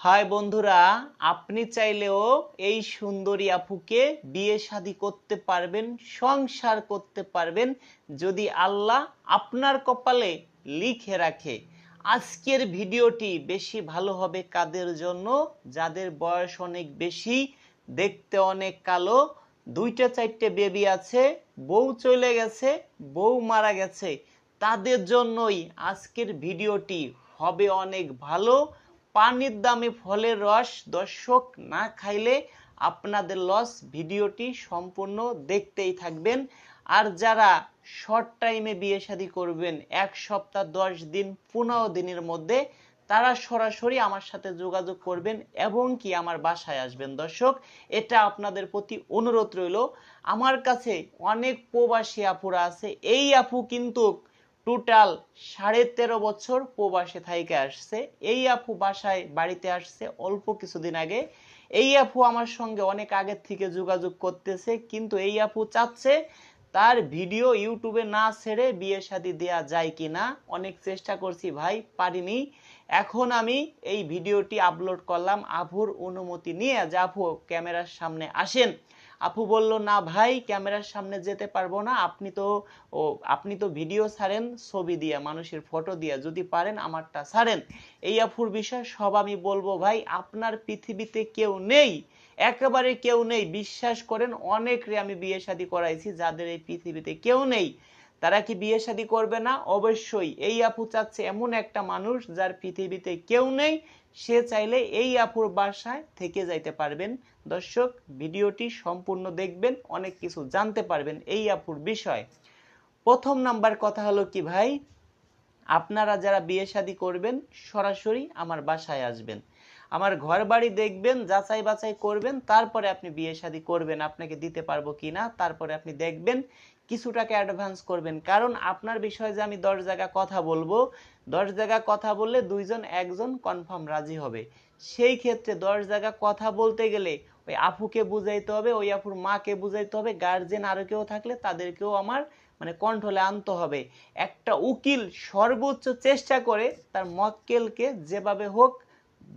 High বন্ধুরা, আপনি চাইলেও এই সুন্দরী আপুকে বিয়ে শাদী করতে পারবেন, সংসার করতে পারবেন, যদি আল্লাহ আপনার কপালে লিখে রাখে। আজকের ভিডিওটি বেশি ভালো হবে কাদের জন্য? যাদের বয়স অনেক বেশি, দেখতে অনেক কালো, দুইটা চারটে বেবি আছে, বউ চলে গেছে, বউ মারা গেছে, তাদের জন্যই আজকের ভিডিওটি হবে অনেক ভালো। পানির দামে ফলের রস, দর্শক, না খাইলে আপনাদের লস ভিডিওটি সম্পূর্ণ দেখতেই থাকবেন। আর যারা শর্ট টাইমে বিয়ে শাদী করবেন, এক সপ্তাহ, দশ দিন, পনেরো দিনের মধ্যে, তারা সরাসরি আমার সাথে যোগাযোগ করবেন এবং কি আমার বাসায় আসবেন। দর্শক, এটা আপনাদের প্রতি অনুরোধ রইল। আমার কাছে অনেক প্রবাসী আপুরা আছে। এই আপু কিন্তু টোটাল সাড়ে তেরো বছর প্রবাসে থাইকে আসছে। এই আপু বাসায় বাড়িতে আসছে অল্প কিছুদিন আগে। এই আপু আমার সঙ্গে অনেক আগের থেকে যোগাযোগ করতেছে, কিন্তু এই আপু চাচ্ছে তার ভিডিও ইউটিউবে না ছেড়ে বিয়ে শাদী দেয়া যায় কিনা। অনেক চেষ্টা করছি, ভাই, পারিনি। এখন আমি এই ভিডিওটি আপলোড করলাম আপুর অনুমতি নিয়ে। যে আপু ক্যামেরার সামনে আসেন। আপু বলল, না ভাই, ক্যামেরার সামনে যেতে পারব না। আপনি তো, ও, আপনি তো ভিডিও ছাড়েন, ছবি দিয়ে, মানুষের ফটো দিয়ে। যদি পারেন, আমারটা ছাড়েন। এই আপুর বিষয় সব আমি বলব, ভাই, আপনার পৃথিবীতে কেউ নেই, একেবারে কেউ নেই। বিশ্বাস করেন, অনেকরে আমি বিয়ে শাদী করাইছি যাদের এই পৃথিবীতে কেউ নেই। তারা কি বিয়ে শাদী করবে না? অবশ্যই। এই আপু চাচ্ছে এমন একটা মানুষ যার পৃথিবীতে কেউ নেই। সে চাইলে এই আপুর বাসায় থেকে যাইতে পারবেন। দর্শক, ভিডিওটি সম্পূর্ণ দেখবেন, অনেক কিছু জানতে পারবেন এই আপুর বিষয়। প্রথম নাম্বার কথা হলো কি ভাই? আপনারা যারা বিয়ে শাদী করবেন, সরাসরি আমার বাসায় আসবেন। আমার ঘর বাড়ি দেখবেন, যাচাই বাছাই করবেন, তারপরে আপনি বিয়ে শাদী করবেন। আপনাকে দিতে পারব কিনা, তারপরে আপনি দেখবেন কিছু টাকা অ্যাডভান্স করবেন। কারণ আপনার বিষয়ে যে আমি দশ জায়গা কথা বলব, দশ জায়গা কথা বললে দুইজন, একজন কনফার্ম রাজি হবে। সেই ক্ষেত্রে দশ জায়গা কথা বলতে গেলে ওই আপুকে বুঝাইতে হবে, ওই আপুর মাকে বুঝাইতে হবে গার্জেন আরও কেউ থাকলে তাদেরকেও আমার মানে কন্ট্রোলে আনতে হবে। একটা উকিল সর্বোচ্চ চেষ্টা করে তার মক্কেলকে যেভাবে হোক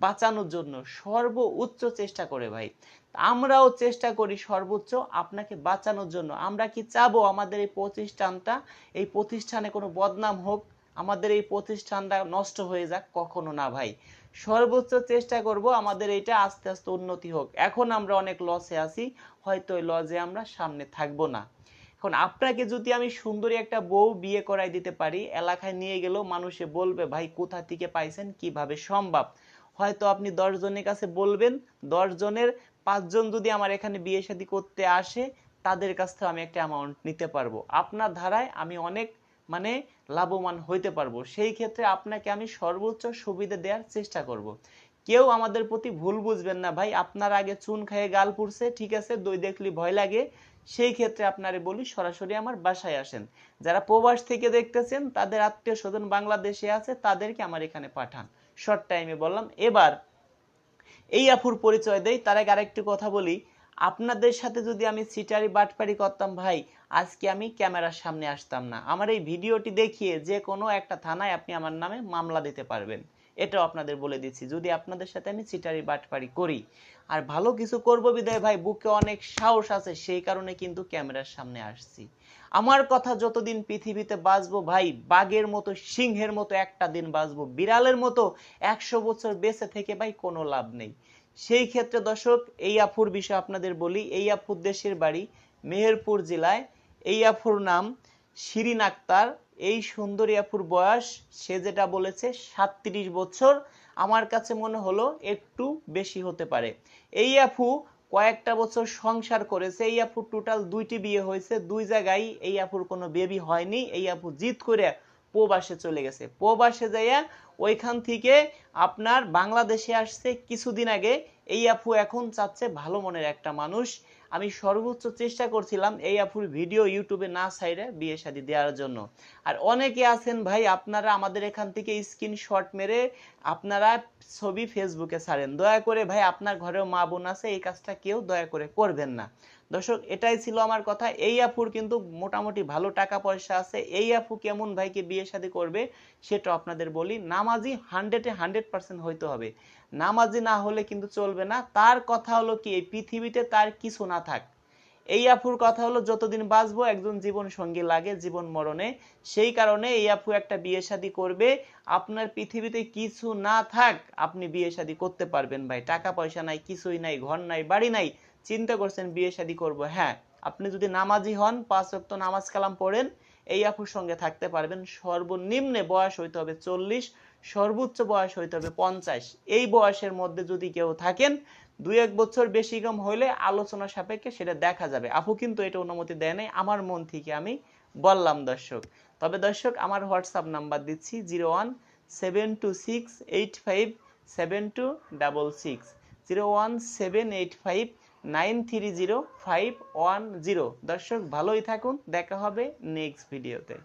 বাঁচানোর জন্য সর্বোচ্চ চেষ্টা করে ভাই। আমরাও চেষ্টা করি সর্বোচ্চ আপনাকে বাঁচানোর জন্য। আমরা কি চাবো আমাদের এই প্রতিষ্ঠানটা? এই প্রতিষ্ঠানে কোনো বদনাম হোক, আমাদের এই প্রতিষ্ঠানটা নষ্ট হয়ে যাক কখনো না ভাই। সর্বোচ্চ চেষ্টা করব আমাদের এইটা আস্তে আস্তে উন্নতি হোক। এখন আমরা অনেক লসে আছি, হয়তো ওই লজে আমরা সামনে থাকব না। এখন আপনাকে যদি আমি সুন্দরী একটা বউ বিয়ে করাই দিতে পারি, এলাকায় নিয়ে গেলেও মানুষে বলবে, ভাই, কোথা থেকে পাইছেন? কীভাবে সম্ভব? হয়তো আপনি দশ জনের কাছে বলবেন দশ জনের পাঁচজন যদি আমার এখানে বিয়ে শাদী করতে আসে, তাদের কাছ থেকে আমি একটা অ্যামাউন্ট নিতে পারব। আপনার ধারায় আমি অনেক মানে লাভবান হইতে পারব। সেই ক্ষেত্রে আপনাকে আমি সর্বোচ্চ সুবিধা দেওয়ার চেষ্টা করব। কেউ আমাদের প্রতি ভুল বুঝবেন না ভাই। আপনার আগে চুন খাইয়ে গাল পুড়ছে, ঠিক আছে, দই দেখলি ভয় লাগে। সেই ক্ষেত্রে আপনারে বলি, সরাসরি আমার বাসায় আসেন। যারা প্রবাস থেকে দেখতেছেন, তাদের আত্মীয় স্বজন বাংলাদেশে আছে, তাদেরকে আমার এখানে পাঠান। শর্ট টাইমে বললাম। এবার এই আফুর পরিচয় দেই তার আগে আরেকটি কথা বলি। আপনাদের সাথে যদি আমি সিটারি বাটপারি করতাম ভাই, আজকে আমি ক্যামেরার সামনে আসতাম না। আমার এই ভিডিওটি দেখিয়ে যে কোনো একটা থানায় আপনি আমার নামে মামলা দিতে পারবেন। এটাও আপনাদের বলে দিচ্ছি, যদি আপনাদের সাথে আমি চিটারি বাটপারি করি। আর ভালো কিছু করব বিদায় ভাই, বুকে অনেক সাহস আছে, সেই কারণে কিন্তু ক্যামেরার সামনে আসছি। আমার কথা যতদিন পৃথিবীতে বাঁচবো ভাই, বাঘের মতো, সিংহের মতো একটা দিন বাঁচবো, বিড়ালের মতো একশো বছর বেঁচে থেকে ভাই কোনো লাভ নেই। সেই ক্ষেত্রে দর্শক, এই আফুর বিষয় আপনাদের বলি, এই আফুর দেশের বাড়ি মেহেরপুর জেলায়। এই আফুর নাম শিরিন আক্তার। এই সুন্দরী আফুর বয়স, সে যেটা বলেছে, সাতত্রিশ বছর। আমার কাছে মনে হলো একটু বেশি হতে পারে। এই আফু কয়েকটা বছর সংসার করেছে। এই আপুর টোটাল দুইটি বিয়ে হয়েছে। দুই জায়গায় এই আপুর কোনো বেবি হয়নি। এই আপু জিত করে প্রবাসে চলে গেছে। প্রবাসে যাইয়া ওইখান থেকে আপনার বাংলাদেশে আসছে কিছুদিন আগে। এই আপু এখন চাচ্ছে ভালো মনের একটা মানুষ। আমি সর্বোচ্চ চেষ্টা করছিলাম এই আপুর ভিডিও ইউটিউবে না সাইডে বিয়ে শাদী দেওয়ার জন্য। আর অনেকে আছেন ভাই, আপনারা আমাদের এখান থেকে স্ক্রিনশট মেরে আপনারা ছবি ফেসবুকে ছাড়েন। দয়া করে ভাই, আপনার ঘরেও মা বোন আছে, এই কাজটা কেউ দয়া করে করবেন না। দর্শক, এটাই ছিল আমার কথা। এই আপুর কিন্তু মোটামুটি ভালো টাকা পয়সা আছে। এই আপু কেমন ভাইকে বিয়ে শাদী করবে সেটা আপনাদের বলি। নামাজি হান্ড্রেডে হান্ড্রেড পার্সেন্ট হইতে হবে। নামাজি না হলে কিন্তু চলবে না। তার কথা হলো কি, এই পৃথিবীতে তার কিছু না থাক। এই আপুর কথা হলো, যতদিন বাঁচবো, একজন জীবন সঙ্গী লাগে, জীবন মরণে। সেই কারণে এই আপু একটা বিয়ে শাদী করবে। আপনার পৃথিবীতে কিছু না থাক, আপনি বিয়ে শাদী করতে পারবেন ভাই। টাকা পয়সা নাই, কিছুই নাই, ঘর নাই, বাড়ি নাই। চিন্তা করছেন বিয়ে শাদী করব। হ্যাঁ আপনি যদি নামাজি হন, পাঁচ ওয়াক্ত নামাজ কালাম পড়েন, এই আপুর সঙ্গে থাকতে পারবেন। সর্বনিম্নে বয়স হইতে হবে চল্লিশ, সর্বোচ্চ বয়স হইতে হবে পঞ্চাশ। এই বয়সের মধ্যে যদি কেউ থাকেন, দুই এক বছর বেশি কম হইলে আলোচনা সাপেক্ষে সেটা দেখা যাবে। আপু কিন্তু এটা অনুমতি দেয় নাই, আমার মন থেকে আমি বললাম, দর্শক। তবে দর্শক, আমার হোয়াটসঅ্যাপ নাম্বার দিচ্ছি zero one seven two six eight five seven two double six. Zero one seven eight five nine three zero five one zero. দর্শক ভালোই থাকুন। দেখা হবে নেক্সট ভিডিওতে